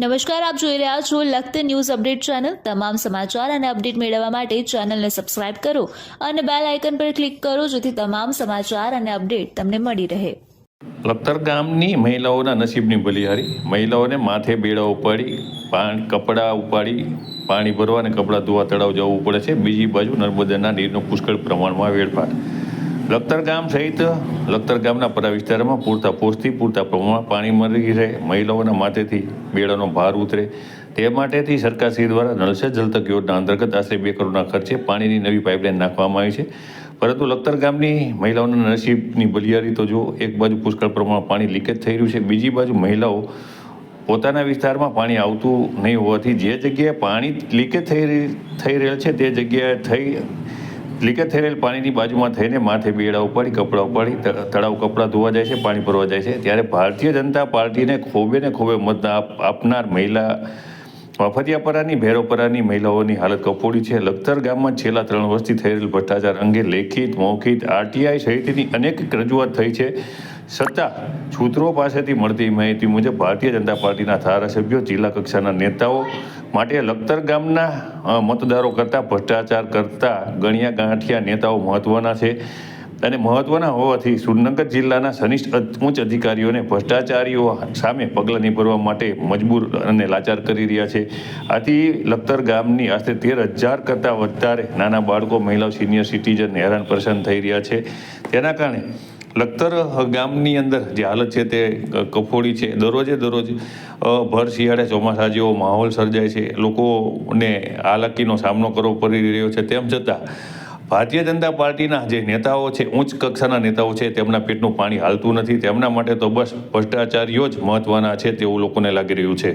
નમસ્કાર, આપ જોઈ રહ્યા છો લખત ન્યૂઝ અપડેટ ચેનલ. તમામ સમાચાર અને અપડેટ મેળવવા માટે ચેનલને સબસ્ક્રાઇબ કરો અને બેલ આઇકન પર ક્લિક કરો જેથી તમામ સમાચાર અને અપડેટ તમને મળી રહે. લખતર ગામની મહિલાઓના નસીબની બલિહારી મહિલાઓને માથે બેડા ઉપાડી પાણી કપડાં ઉપાડી, પાણી ભરવા અને કપડાં ધોવા તળાવ જવું પડે છે. બીજી બાજુ નર્મદાના નીરનો પુષ્કળ પ્રમાણમાં વેડફાટ. લખતર ગામ સહિત લખતર ગામના પરા વિસ્તારમાં પૂરતા પોસ્ટથી પૂરતા પ્રમાણમાં પાણી મળી રહે. મહિલાઓના માથેથી બેડાનો ભાર ઉતરે. તે માટેથી સરકારશ્રી દ્વારા નળસે જલતક યોજના અંતર્ગત આશરે બે કરોડના ખર્ચે પાણીની નવી પાઇપલાઇન નાખવામાં આવી છે. પરંતુ લખતર ગામની મહિલાઓના નસીબની બલિયારી તો જો એક બાજુ પુષ્કળ પ્રમાણમાં પાણી લીકેજ થઈ રહ્યું છે, બીજી બાજુ મહિલાઓ પોતાના વિસ્તારમાં પાણી આવતું નહીં હોવાથી જે જગ્યાએ પાણી લીકેજ થઈ થઈ રહેલ છે, તે જગ્યાએ થઈ લીકેજ થયેલ પાણીની બાજુમાં થઈને માથે બેડા ઉપાડી કપડાં ઉપાડી તળાવ કપડાં ધોવા જાય છે, પાણી ભરવા જાય છે. ત્યારે ભારતીય જનતા પાર્ટીને ખોબે ને ખોબે મત આપનાર મહિલા મફતિયાપરાની ભેરોપરાની મહિલાઓની હાલત કફોડી છે. લખતર ગામમાં છેલ્લા ત્રણ વર્ષથી થયેલ ભ્રષ્ટાચાર અંગે લેખિત, મૌખિત, આરટીઆઈ સહિતની અનેક રજૂઆત થઈ છે. છતાં સૂત્રો પાસેથી મળતી માહિતી મુજબ ભારતીય જનતા પાર્ટીના ધારાસભ્યો, જિલ્લા કક્ષાના નેતાઓ માટે લખતર ગામના મતદારો કરતાં ભ્રષ્ટાચાર કરતા ગણ્યા ગાંઠિયા નેતાઓ મહત્વના છે અને મહત્વના હોવાથી સુરનગર જિલ્લાના સનિષ્ઠ ઉચ્ચ અધિકારીઓને ભ્રષ્ટાચારીઓ સામે પગલાં નિભરવા માટે મજબૂર અને લાચાર કરી રહ્યા છે. આથી લખતર ગામની આશરે તેર હજાર કરતાં વધારે નાના બાળકો, મહિલાઓ, સિનિયર સિટીઝન હેરાન પરેશાન થઈ રહ્યા છે. તેના કારણે લખતર ગામની અંદર જે હાલત છે તે કફોડી છે. દરરોજે દરરોજ ભર શિયાળે ચોમાસા જેવો માહોલ સર્જાય છે. લોકોને હાલાકીનો સામનો કરવો પડી રહ્યો છે. તેમ છતાં, ભારતીય જનતા પાર્ટીના જે નેતાઓ છે, ઉચ્ચ કક્ષાના નેતાઓ છે, તેમના પેટનું પાણી હાલતું નથી. તેમના માટે તો બસ ભ્રષ્ટાચારીઓ જ મહત્ત્વના છે તેવું લોકોને લાગી રહ્યું છે.